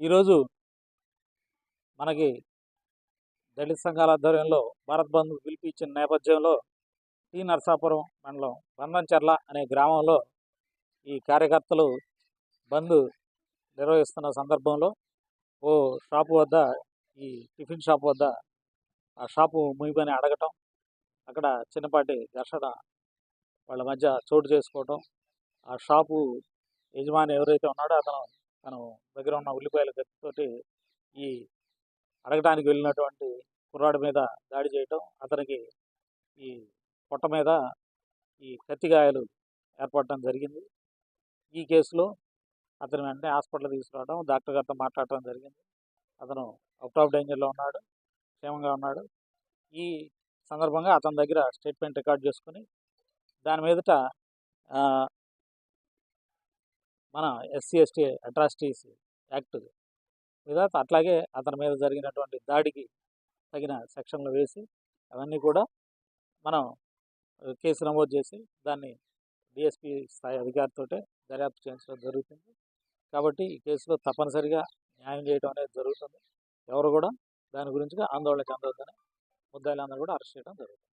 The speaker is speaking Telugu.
ఈరోజు మనకి దళిత సంఘాల ఆధ్వర్యంలో భారత్ బంద్ పిలిపి ఇచ్చిన నేపథ్యంలో టీ. నరసాపురం మండలం బంధంచెర్ల అనే గ్రామంలో ఈ కార్యకర్తలు బంద్ నిర్వహిస్తున్న సందర్భంలో ఓ షాపు వద్ద ఈ టిఫిన్ షాప్ వద్ద ఆ షాపు ముగిపోయి అడగటం అక్కడ చిన్నపాటి ఘర్షణ వాళ్ళ మధ్య చోటు చేసుకోవటం ఆ షాపు యజమాని ఎవరైతే ఉన్నాడో అతను తను దగ్గర ఉన్న ఉల్లిపాయల కత్తితోటి ఈ అడగటానికి వెళ్ళినటువంటి కుర్రాడి మీద దాడి చేయటం అతనికి ఈ పొట్ట మీద ఈ కత్తిగాయాలు ఏర్పడటం జరిగింది. ఈ కేసులో అతను వెంటనే హాస్పిటల్ తీసుకురావడం డాక్టర్ గారితో మాట్లాడటం జరిగింది. అతను అవుట్ ఆఫ్ డేంజర్లో ఉన్నాడు క్షేమంగా ఉన్నాడు. ఈ సందర్భంగా అతని దగ్గర స్టేట్మెంట్ రికార్డ్ చేసుకుని దాని మీదట మన ఎస్సీ ఎస్టీ అట్రాసిటీస్ యాక్ట్ మీద అట్లాగే అతని మీద జరిగినటువంటి దాడికి తగిన సెక్షన్లు వేసి అవన్నీ కూడా మనం కేసు నమోదు చేసి దాన్ని డిఎస్పి స్థాయి అధికారితో దర్యాప్తు చేయించడం జరుగుతుంది. కాబట్టి ఈ కేసులో తప్పనిసరిగా న్యాయం చేయడం అనేది జరుగుతుంది. ఎవరు కూడా దాని గురించి ఆందోళన చెందొద్దని ముద్దాయిలందరూ కూడా అరెస్ట్ చేయడం జరుగుతుంది.